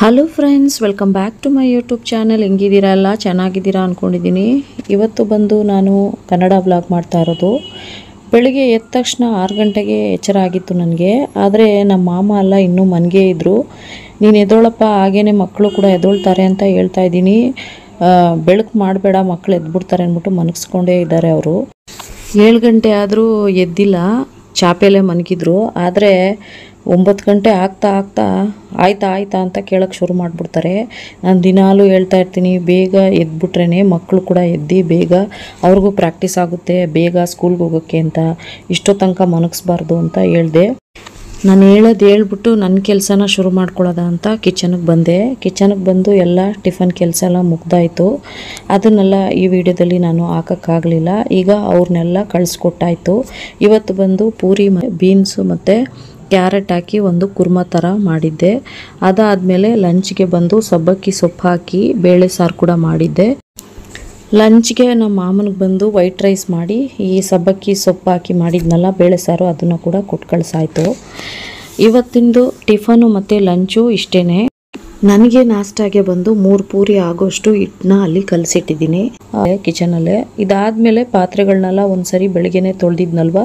Hello friends welcome back to my YouTube channel ಹೆಂಗಿದ್ದೀರಾ ಎಲ್ಲ? ಚೆನ್ನಾಗಿದ್ದೀರಾ ಅಂದ್ಕೊಂಡಿದ್ದೀನಿ ಇವತ್ತು ಬಂದು ನಾನು ಕನ್ನಡ ಬ್ಲಾಗ್ ಮಾಡ್ತಾ ಇರೋದು. ಬೆಳಿಗ್ಗೆ ಎದ್ದ ತಕ್ಷಣ ಆರು ಗಂಟೆಗೆ ಎಚ್ಚರ ಆಗಿತ್ತು ನನಗೆ. ಆದರೆ ನಮ್ಮ ಮಾಮ ಅಲ್ಲ ಇನ್ನೂ ಮನೆಗೆ ಇದ್ದರು ನೀನು ಎದ್ದೋಳಪ್ಪ ಹಾಗೇ ಮಕ್ಕಳು ಕೂಡ ಎದ್ದೋಳ್ತಾರೆ ಅಂತ ಹೇಳ್ತಾ ಇದ್ದೀನಿ. ಬೆಳಕು ಮಾಡಬೇಡ ಮಕ್ಕಳು ಎದ್ಬಿಡ್ತಾರೆ ಅಂದ್ಬಿಟ್ಟು ಮನಗಿಸ್ಕೊಂಡೇ ಇದ್ದಾರೆ ಅವರು. ಏಳು ಗಂಟೆ ಆದರೂ ಎದ್ದಿಲ್ಲ. ಚಾಪೆಲೆ ಮನಗಿದ್ರು. ಆದರೆ ಒಂಬತ್ತು ಗಂಟೆ ಆಗ್ತಾ ಆಗ್ತಾ ಆಯ್ತಾ ಆಯ್ತಾ ಅಂತ ಕೇಳೋಕ್ಕೆ ಶುರು ಮಾಡಿಬಿಡ್ತಾರೆ. ನಾನು ದಿನಾಲೂ ಹೇಳ್ತಾ ಇರ್ತೀನಿ, ಬೇಗ ಎದ್ಬಿಟ್ರೇ ಮಕ್ಕಳು ಕೂಡ ಎದ್ದು ಬೇಗ ಅವ್ರಿಗೂ ಪ್ರಾಕ್ಟೀಸ್ ಆಗುತ್ತೆ, ಬೇಗ ಸ್ಕೂಲ್ಗೆ ಹೋಗೋಕ್ಕೆ ಅಂತ ಇಷ್ಟೋ ತನಕ ಮನಗಿಸ್ಬಾರ್ದು ಅಂತ ಹೇಳಿದೆ. ನಾನು ಹೇಳೋದು ಹೇಳ್ಬಿಟ್ಟು ನನ್ನ ಕೆಲಸನ ಶುರು ಮಾಡ್ಕೊಳ್ಳೋದ ಅಂತ ಕಿಚನ್ಗೆ ಬಂದೆ. ಕಿಚನ್ಗೆ ಬಂದು ಎಲ್ಲ ಟಿಫನ್ ಕೆಲಸ ಎಲ್ಲ ಮುಗ್ದಾಯಿತು. ಅದನ್ನೆಲ್ಲ ಈ ವಿಡಿಯೋದಲ್ಲಿ ನಾನು ಹಾಕೋಕ್ಕಾಗಲಿಲ್ಲ. ಈಗ ಅವ್ರನ್ನೆಲ್ಲ ಕಳಿಸ್ಕೊಟ್ಟಾಯಿತು. ಇವತ್ತು ಬಂದು ಪೂರಿ ಬೀನ್ಸು ಮತ್ತು ಕ್ಯಾರೆಟ್ ಹಾಕಿ ಒಂದು ಕುರ್ಮ ಥರ ಮಾಡಿದ್ದೆ. ಅದಾದಮೇಲೆ ಲಂಚ್ಗೆ ಬಂದು ಸಬ್ಬಕ್ಕಿ ಸೊಪ್ಪು ಹಾಕಿ ಬೇಳೆ ಸಾರು ಕೂಡ ಮಾಡಿದ್ದೆ. ಲಂಚ್ಗೆ ನಮ್ಮ ಮಾಮನಿಗೆ ಬಂದು ವೈಟ್ ರೈಸ್ ಮಾಡಿ, ಈ ಸಬ್ಬಕ್ಕಿ ಸೊಪ್ಪು ಹಾಕಿ ಮಾಡಿದ್ನಲ್ಲ, ಬೇಳೆ ಸಾರು ಅದನ್ನು ಕೂಡ ಕೊಟ್ಟು ಕಳಿಸಾಯ್ತು ಇವತ್ತಿಂದು ಟಿಫನು ಮತ್ತು ಲಂಚು ಇಷ್ಟೇ ನನಗೆ ನಾಷ್ಟಾಗೆ ಬಂದು ಮೂರು ಪೂರಿ ಆಗೋಷ್ಟು ಹಿಟ್ಟನ್ನ ಅಲ್ಲಿ ಕಲಸಿಟ್ಟಿದ್ದೀನಿ. ಕಿಚನಲ್ಲೇ ಇದಾದಮೇಲೆ ಪಾತ್ರೆಗಳನ್ನೆಲ್ಲ ಒಂದ್ಸರಿ ಬೆಳಿಗ್ಗೆನೆ ತೊಳೆದಿದ್ನಲ್ವ?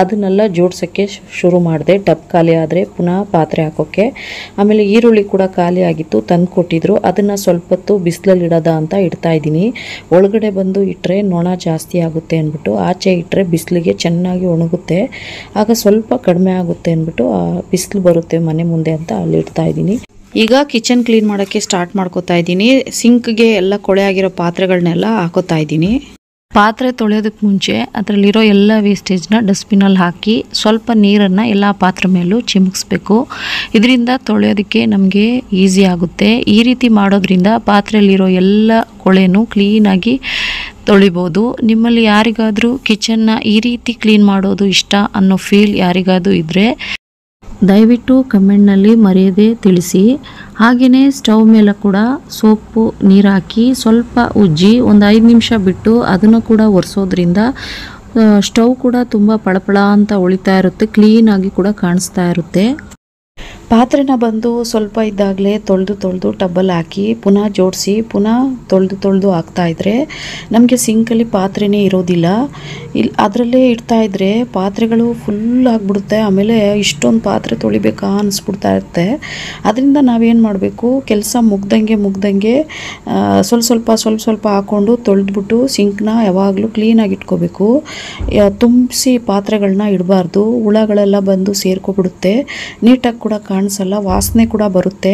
ಅದನ್ನೆಲ್ಲ ಜೋಡ್ಸೋಕ್ಕೆ ಶುರು ಮಾಡಿದೆ. ಟಬ್ ಖಾಲಿ ಆದರೆ ಪುನಃ ಪಾತ್ರೆ ಹಾಕೋಕ್ಕೆ ಆಮೇಲೆ ಈರುಳ್ಳಿ ಕೂಡ ಖಾಲಿ ಆಗಿತ್ತು ತಂದು ಕೊಟ್ಟಿದ್ರು ಅದನ್ನು ಸ್ವಲ್ಪ ಹೊತ್ತು ಬಿಸಿಲಲ್ಲಿ ಇಡೋದ ಅಂತ ಇಡ್ತಾ ಇದ್ದೀನಿ. ಒಳಗಡೆ ಬಂದು ಇಟ್ಟರೆ ನೊಣ ಜಾಸ್ತಿ ಆಗುತ್ತೆ ಅಂದ್ಬಿಟ್ಟು, ಆಚೆ ಇಟ್ಟರೆ ಬಿಸಿಲಿಗೆ ಚೆನ್ನಾಗಿ ಒಣಗುತ್ತೆ. ಆಗ ಸ್ವಲ್ಪ ಕಡಿಮೆ ಆಗುತ್ತೆ ಅಂದ್ಬಿಟ್ಟು ಬಿಸಿಲು ಬರುತ್ತೆ ಮನೆ ಮುಂದೆ ಅಂತ ಅಲ್ಲಿ ಇಡ್ತಾ ಇದ್ದೀನಿ. ಈಗ ಕಿಚನ್ ಕ್ಲೀನ್ ಮಾಡೋಕ್ಕೆ ಸ್ಟಾರ್ಟ್ ಮಾಡ್ಕೋತಾ ಇದ್ದೀನಿ. ಸಿಂಕ್ಗೆ ಎಲ್ಲ ಕೊಳೆ ಆಗಿರೋ ಪಾತ್ರೆಗಳನ್ನೆಲ್ಲ ಹಾಕೋತಾ ಇದ್ದೀನಿ. ಪಾತ್ರೆ ತೊಳೆಯೋದಕ್ಕೆ ಮುಂಚೆ ಅದರಲ್ಲಿರೋ ಎಲ್ಲ ವೇಸ್ಟೇಜ್ನ ಡಸ್ಟ್ಬಿನಲ್ಲಿ ಹಾಕಿ ಸ್ವಲ್ಪ ನೀರನ್ನು ಎಲ್ಲ ಪಾತ್ರೆ ಮೇಲೂ ಚಿಮುಕಿಸ್ಬೇಕು. ಇದರಿಂದ ತೊಳೆಯೋದಕ್ಕೆ ನಮಗೆ ಈಸಿ ಆಗುತ್ತೆ. ಈ ರೀತಿ ಮಾಡೋದ್ರಿಂದ ಪಾತ್ರೆಯಲ್ಲಿರೋ ಎಲ್ಲ ಕೊಳೆನೂ ಕ್ಲೀನಾಗಿ ತೊಳಿಬೋದು. ನಿಮ್ಮಲ್ಲಿ ಯಾರಿಗಾದರೂ ಕಿಚನ್ನ ಈ ರೀತಿ ಕ್ಲೀನ್ ಮಾಡೋದು ಇಷ್ಟ ಅನ್ನೋ ಫೀಲ್ ಯಾರಿಗಾದರೂ ಇದ್ದರೆ ದಯವಿಟ್ಟು ಕಮೆಂಟ್ನಲ್ಲಿ ಮರೆಯದೆ ತಿಳಿಸಿ. ಹಾಗೆಯೇ ಸ್ಟವ್ ಮೇಲೆ ಕೂಡ ಸೋಪು ನೀರಾಕಿ ಸ್ವಲ್ಪ ಉಜ್ಜಿ ಒಂದು ಐದು ನಿಮಿಷ ಬಿಟ್ಟು ಅದನ್ನು ಕೂಡ ಒರೆಸೋದ್ರಿಂದ ಸ್ಟವ್ ಕೂಡ ತುಂಬ ಪಳಪಳ ಅಂತ ಉಳಿತಾ ಇರುತ್ತೆ, ಕ್ಲೀನಾಗಿ ಕೂಡ ಕಾಣಿಸ್ತಾ ಇರುತ್ತೆ. ಪಾತ್ರೆನ ಬಂದು ಸ್ವಲ್ಪ ಇದ್ದಾಗಲೇ ತೊಳೆದು ತೊಳೆದು ಟಬ್ಬಲ್ಲಿ ಹಾಕಿ ಪುನಃ ಜೋಡಿಸಿ, ಪುನಃ ತೊಳೆದು ತೊಳೆದು ಹಾಕ್ತಾ ಇದ್ರೆ ನಮಗೆ ಸಿಂಕಲ್ಲಿ ಪಾತ್ರೆನೇ ಇರೋದಿಲ್ಲ. ಇಲ್ಲಿ ಅದರಲ್ಲೇ ಇಡ್ತಾ ಇದ್ರೆ ಪಾತ್ರೆಗಳು ಫುಲ್ ಆಗಿಬಿಡುತ್ತೆ. ಆಮೇಲೆ ಇಷ್ಟೊಂದು ಪಾತ್ರೆ ತೊಳಿಬೇಕಾ ಅನಿಸ್ಬಿಡ್ತಾ ಇರುತ್ತೆ. ಅದರಿಂದ ನಾವೇನು ಮಾಡಬೇಕು? ಕೆಲಸ ಮುಗ್ದಂಗೆ ಮುಗ್ದಂಗೆ ಸ್ವಲ್ಪ ಸ್ವಲ್ಪ ಸ್ವಲ್ಪ ಸ್ವಲ್ಪ ಹಾಕ್ಕೊಂಡು ತೊಳೆದ್ಬಿಟ್ಟು ಸಿಂಕ್ನ ಯಾವಾಗಲೂ ಕ್ಲೀನಾಗಿ ಇಟ್ಕೋಬೇಕು. ತುಂಬಿಸಿ ಪಾತ್ರೆಗಳನ್ನ ಇಡಬಾರ್ದು. ಹುಳಗಳೆಲ್ಲ ಬಂದು ಸೇರ್ಕೊಬಿಡುತ್ತೆ. ನೀಟಾಗಿ ಕೂಡ ಕಾಣಿಸಲ್ಲ, ವಾಸನೆ ಕೂಡ ಬರುತ್ತೆ.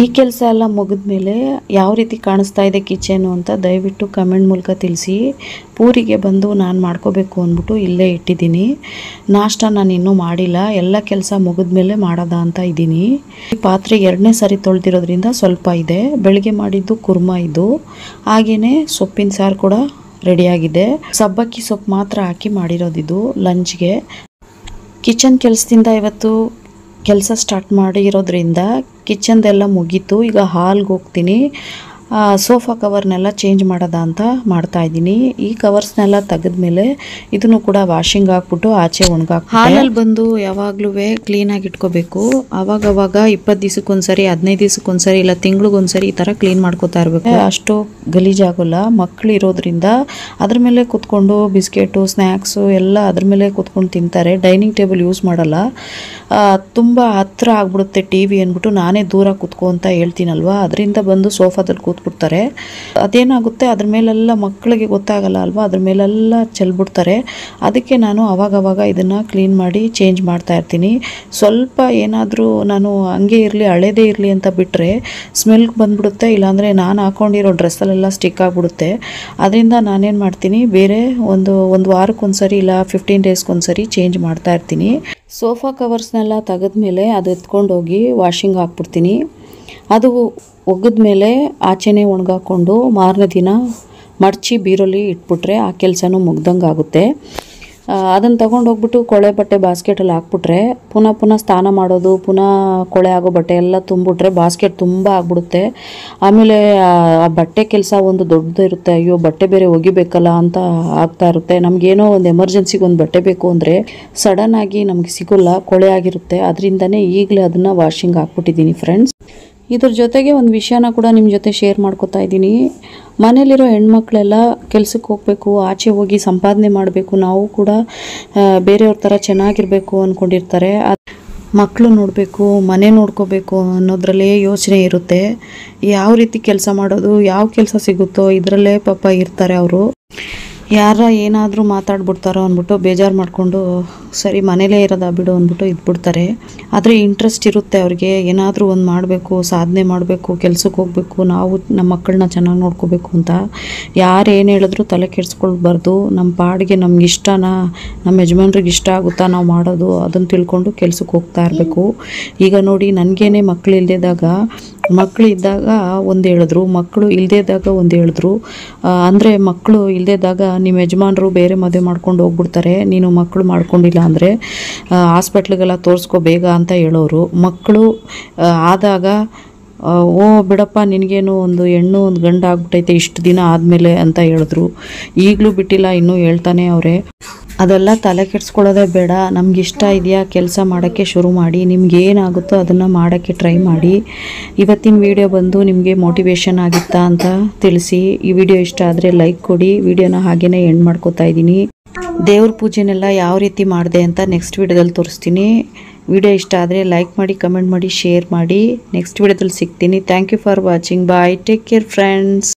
ಈ ಕೆಲಸ ಎಲ್ಲ ಮುಗಿದ್ಮೇಲೆ ಯಾವ ರೀತಿ ಕಾಣಿಸ್ತಾ ಇದೆ ಕಿಚನು ಅಂತ ದಯವಿಟ್ಟು ಕಮೆಂಟ್ ಮೂಲಕ ತಿಳಿಸಿ. ಪೂರಿಗೆ ಬಂದು ನಾನು ಮಾಡ್ಕೋಬೇಕು ಅಂದ್ಬಿಟ್ಟು ಇಲ್ಲೇ ಇಟ್ಟಿದ್ದೀನಿ. ನಾಷ್ಟ ನಾನು ಇನ್ನೂ ಮಾಡಿಲ್ಲ, ಎಲ್ಲ ಕೆಲಸ ಮುಗಿದ್ಮೇಲೆ ಮಾಡೋದ ಅಂತ ಇದ್ದೀನಿ. ಈ ಪಾತ್ರೆ ಎರಡನೇ ಸರಿ ತೊಳೆದಿರೋದ್ರಿಂದ ಸ್ವಲ್ಪ ಇದೆ. ಬೆಳಗ್ಗೆ ಮಾಡಿದ್ದು ಕುರ್ಮ ಇದು. ಹಾಗೆಯೇ ಸೊಪ್ಪಿನ ಸಾರು ಕೂಡ ರೆಡಿಯಾಗಿದೆ. ಸಬ್ಬಕ್ಕಿ ಸೊಪ್ಪು ಮಾತ್ರ ಹಾಕಿ ಮಾಡಿರೋದಿದು ಲಂಚ್ಗೆ. ಕಿಚನ್ ಕೆಲಸದಿಂದ ಇವತ್ತು ಕೆಲಸ ಸ್ಟಾರ್ಟ್ ಮಾಡಿರೋದ್ರಿಂದ ಕಿಚನ್ದೆಲ್ಲ ಮುಗೀತು. ಈಗ ಹಾಲ್ಗೆ ಹೋಗ್ತೀನಿ. ಸೋಫಾ ಕವರ್ನೆಲ್ಲ ಚೇಂಜ್ ಮಾಡೋದ ಅಂತ ಮಾಡ್ತಾ ಇದ್ದೀನಿ. ಈ ಕವರ್ಸ್ನೆಲ್ಲ ತೆಗೆದ್ಮೇಲೆ ಇದನ್ನು ಕೂಡ ವಾಷಿಂಗ್ ಹಾಕ್ಬಿಟ್ಟು ಆಚೆ ಒಣಗಾಕ್ ಹಾಲಲ್ಲಿ ಬಂದು ಯಾವಾಗ್ಲೂ ಕ್ಲೀನಾಗಿ ಇಟ್ಕೋಬೇಕು. ಆವಾಗ ಅವಾಗ ಇಪ್ಪತ್ತು ದಿವಸಕ್ಕೊಂದ್ಸರಿ ಹದಿನೈದು ದಿವಸಕ್ಕೊಂದ್ಸರಿ ಇಲ್ಲ ತಿಂಗ್ಳಿಗೊಂದ್ಸರಿ ಈ ಥರ ಕ್ಲೀನ್ ಮಾಡ್ಕೋತಾ ಇರಬೇಕು. ಅಷ್ಟು ಗಲೀಜಾಗೋಲ್ಲ ಮಕ್ಕಳು ಇರೋದ್ರಿಂದ ಅದ್ರ ಮೇಲೆ ಕೂತ್ಕೊಂಡು ಬಿಸ್ಕೆಟು ಸ್ನ್ಯಾಕ್ಸು ಎಲ್ಲ ಅದ್ರ ಮೇಲೆ ಕೂತ್ಕೊಂಡು ತಿಂತಾರೆ. ಡೈನಿಂಗ್ ಟೇಬಲ್ ಯೂಸ್ ಮಾಡಲ್ಲ. ತುಂಬ ಹತ್ರ ಆಗ್ಬಿಡುತ್ತೆ ಟಿ ವಿ ಅಂದ್ಬಿಟ್ಟು ನಾನೇ ದೂರ ಕೂತ್ಕೋ ಅಂತ ಹೇಳ್ತೀನಲ್ವಾ? ಅದರಿಂದ ಬಂದು ಸೋಫಾದಲ್ಲಿ ಕೂತ್ಬಿಡ್ತಾರೆ ಅದೇನಾಗುತ್ತೆ? ಅದ್ರ ಮೇಲೆಲ್ಲ ಮಕ್ಕಳಿಗೆ ಗೊತ್ತಾಗಲ್ಲ ಅಲ್ವಾ? ಅದ್ರ ಮೇಲೆಲ್ಲ ಚೆಲ್ಬಿಡ್ತಾರೆ. ಅದಕ್ಕೆ ನಾನು ಅವಾಗವಾಗ ಇದನ್ನು ಕ್ಲೀನ್ ಮಾಡಿ ಚೇಂಜ್ ಮಾಡ್ತಾ ಇರ್ತೀನಿ. ಸ್ವಲ್ಪ ಏನಾದರೂ ನಾನು ಹಂಗೆ ಇರಲಿ, ಹಳೇದೇ ಇರಲಿ ಅಂತ ಬಿಟ್ಟರೆ ಸ್ಮೆಲ್ಗೆ ಬಂದ್ಬಿಡುತ್ತೆ. ಇಲ್ಲಾಂದರೆ ನಾನು ಹಾಕೊಂಡಿರೋ ಡ್ರೆಸ್ಸಲ್ಲೆಲ್ಲ ಸ್ಟಿಕ್ ಆಗಿಬಿಡುತ್ತೆ. ಅದರಿಂದ ನಾನೇನು ಮಾಡ್ತೀನಿ? ಬೇರೆ ಒಂದು ಒಂದು ವಾರಕ್ಕೊಂದ್ಸರಿ ಇಲ್ಲ ಫಿಫ್ಟೀನ್ ಡೇಸ್ಗೊಂದ್ಸರಿ ಚೇಂಜ್ ಮಾಡ್ತಾ ಇರ್ತೀನಿ. ಸೋಫಾ ಕವರ್ಸ್ನೆಲ್ಲ ತೆಗೆದ್ಮೇಲೆ ಅದು ಎತ್ಕೊಂಡೋಗಿ ವಾಷಿಂಗ್ ಹಾಕ್ಬಿಡ್ತೀನಿ. ಅದು ಒಗೆದ್ಮೇಲೆ ಆಚೆನೇ ಒಣಗಾಕೊಂಡು ಮಾರನೇ ದಿನ ಮಡಚಿ ಬೀರಲ್ಲಿ ಇಟ್ಬಿಟ್ರೆ ಆ ಕೆಲಸನೂ ಮುಗ್ದಂಗೆ ಆಗುತ್ತೆ. ಅದನ್ನು ತೊಗೊಂಡೋಗ್ಬಿಟ್ಟು ಕೊಳೆ ಬಟ್ಟೆ ಬಾಸ್ಕೆಟಲ್ಲಿ ಹಾಕ್ಬಿಟ್ರೆ ಪುನಃ ಪುನಃ ಸ್ನಾನ ಮಾಡೋದು, ಪುನಃ ಕೊಳೆ ಆಗೋ ಬಟ್ಟೆ ಎಲ್ಲ ತುಂಬಿಟ್ರೆ ಬಾಸ್ಕೆಟ್ ತುಂಬ ಆಗ್ಬಿಡುತ್ತೆ. ಆಮೇಲೆ ಆ ಬಟ್ಟೆ ಕೆಲಸ ಒಂದು ದೊಡ್ಡದು ಇರುತ್ತೆ. ಅಯ್ಯೋ, ಬಟ್ಟೆ ಬೇರೆ ಒಗಿಬೇಕಲ್ಲ ಅಂತ ಆಗ್ತಾ ಇರುತ್ತೆ. ನಮಗೇನೋ ಒಂದು ಎಮರ್ಜೆನ್ಸಿಗೆ ಒಂದು ಬಟ್ಟೆ ಬೇಕು ಅಂದರೆ ಸಡನ್ ಆಗಿ ನಮಗೆ ಸಿಗೋಲ್ಲ, ಕೊಳೆ ಆಗಿರುತ್ತೆ. ಅದರಿಂದನೇ ಈಗಲೇ ಅದನ್ನು ವಾಷಿಂಗ್ ಹಾಕ್ಬಿಟ್ಟಿದ್ದೀನಿ ಫ್ರೆಂಡ್ಸ್ ಇದ್ರ ಜೊತೆಗೆ ಒಂದು ವಿಷಯನ ಕೂಡ ನಿಮ್ಮ ಜೊತೆ ಶೇರ್ ಮಾಡ್ಕೊತಾ ಇದ್ದೀನಿ. ಮನೇಲಿರೋ ಹೆಣ್ಮಕ್ಳೆಲ್ಲ ಕೆಲ್ಸಕ್ಕೆ ಹೋಗಬೇಕು, ಆಚೆ ಹೋಗಿ ಸಂಪಾದನೆ ಮಾಡಬೇಕು, ನಾವು ಕೂಡ ಬೇರೆಯವ್ರ ಥರ ಚೆನ್ನಾಗಿರಬೇಕು ಅಂದ್ಕೊಂಡಿರ್ತಾರೆ ಮಕ್ಕಳು ನೋಡಬೇಕು, ಮನೆ ನೋಡ್ಕೋಬೇಕು ಅನ್ನೋದ್ರಲ್ಲೇ ಯೋಚನೆ ಇರುತ್ತೆ. ಯಾವ ರೀತಿ ಕೆಲಸ ಮಾಡೋದು, ಯಾವ ಕೆಲಸ ಸಿಗುತ್ತೋ ಇದರಲ್ಲೇ ಪಾಪ ಇರ್ತಾರೆ ಅವರು. ಯಾರ ಏನಾದರೂ ಮಾತಾಡ್ಬಿಡ್ತಾರೋ ಅಂದ್ಬಿಟ್ಟು ಬೇಜಾರು ಮಾಡಿಕೊಂಡು, ಸರಿ ಮನೇಲೇ ಇರೋದ ಬಿಡು ಅಂದ್ಬಿಟ್ಟು ಇದ್ಬಿಡ್ತಾರೆ. ಆದರೆ ಇಂಟ್ರೆಸ್ಟ್ ಇರುತ್ತೆ ಅವ್ರಿಗೆ. ಏನಾದರೂ ಒಂದು ಮಾಡಬೇಕು, ಸಾಧನೆ ಮಾಡಬೇಕು ಕೆಲ್ಸಕ್ಕೆ ಹೋಗಬೇಕು, ನಾವು ನಮ್ಮ ಮಕ್ಕಳನ್ನ ಚೆನ್ನಾಗಿ ನೋಡ್ಕೋಬೇಕು ಅಂತ. ಯಾರು ಏನು ಹೇಳಿದ್ರು ತಲೆ ಕೆಡಿಸ್ಕೊಳ್ಬಾರ್ದು. ನಮ್ಮ ಪಾಡಿಗೆ ನಮ್ಗೆ ಇಷ್ಟನಾ ನಮ್ಮ ಯಜಮಾನ್ರಿಗೆ ಇಷ್ಟ ಆಗುತ್ತಾ ನಾವು ಮಾಡೋದು ಅದನ್ನು ತಿಳ್ಕೊಂಡು ಕೆಲ್ಸಕ್ಕೆ ಹೋಗ್ತಾ ಇರಬೇಕು. ಈಗ ನೋಡಿ, ನನಗೇನೆ ಮಕ್ಕಳು ಇಲ್ಲದಿದ್ದಾಗ ಮಕ್ಕಳು ಇದ್ದಾಗ ಒಂದು ಹೇಳಿದ್ರು ಮಕ್ಕಳು ಇಲ್ಲದೇ ಇದ್ದಾಗ ಒಂದು ಹೇಳಿದ್ರು. ಅಂದರೆ ಮಕ್ಕಳು ಇಲ್ಲದಿದ್ದಾಗ ನಿಮ್ಮ ಯಜಮಾನರು ಬೇರೆ ಮದುವೆ ಮಾಡ್ಕೊಂಡು ಹೋಗ್ಬಿಡ್ತಾರೆ, ನೀನು ಮಕ್ಕಳು ಮಾಡ್ಕೊಂಡಿಲ್ಲ ಅಂದರೆ ಹಾಸ್ಪಿಟ್ಲ್ಗೆಲ್ಲ ತೋರಿಸ್ಕೋ ಬೇಗ ಅಂತ ಹೇಳೋರು. ಮಕ್ಕಳು ಆದಾಗ ಓ, ಬಿಡಪ್ಪ, ನಿನಗೇನು ಒಂದು ಹೆಣ್ಣು ಒಂದು ಗಂಡು ಆಗ್ಬಿಟ್ಟೈತೆ, ಇಷ್ಟು ದಿನ ಆದಮೇಲೆ ಅಂತ ಹೇಳಿದ್ರು. ಈಗಲೂ ಬಿಟ್ಟಿಲ್ಲ, ಇನ್ನೂ ಹೇಳ್ತಾನೆ ಅವರೇ. ಅದೆಲ್ಲ ತಲೆ ಕೆಡಿಸ್ಕೊಳ್ಳೋದೇ ಬೇಡ. ನಮ್ಗೆ ಇಷ್ಟ ಇದೆಯಾ? ಕೆಲಸ ಮಾಡೋಕ್ಕೆ ಶುರು ಮಾಡಿ. ನಿಮ್ಗೆ ಏನಾಗುತ್ತೋ ಅದನ್ನು ಮಾಡೋಕ್ಕೆ ಟ್ರೈ ಮಾಡಿ. ಇವತ್ತಿನ ವಿಡಿಯೋ ಬಂದು ನಿಮಗೆ ಮೋಟಿವೇಶನ್ ಆಗಿತ್ತಾ ಅಂತ ತಿಳಿಸಿ. ಈ ವಿಡಿಯೋ ಇಷ್ಟ ಆದರೆ ಲೈಕ್ ಕೊಡಿ. ವಿಡಿಯೋನ ಹಾಗೆಯೇ ಎಂಡ್ ಮಾಡ್ಕೋತಾ ಇದ್ದೀನಿ. ದೇವ್ರ ಪೂಜೆನೆಲ್ಲ ಯಾವ ರೀತಿ ಮಾಡಿದೆ ಅಂತ ನೆಕ್ಸ್ಟ್ ವಿಡಿಯೋದಲ್ಲಿ ತೋರಿಸ್ತೀನಿ. ವಿಡಿಯೋ ಇಷ್ಟ ಆದರೆ ಲೈಕ್ ಮಾಡಿ ಕಮೆಂಟ್ ಮಾಡಿ ಶೇರ್ ಮಾಡಿ. ನೆಕ್ಸ್ಟ್ ವಿಡಿಯೋದಲ್ಲಿ ಸಿಗ್ತೀನಿ. Thank you for watching bye take care friends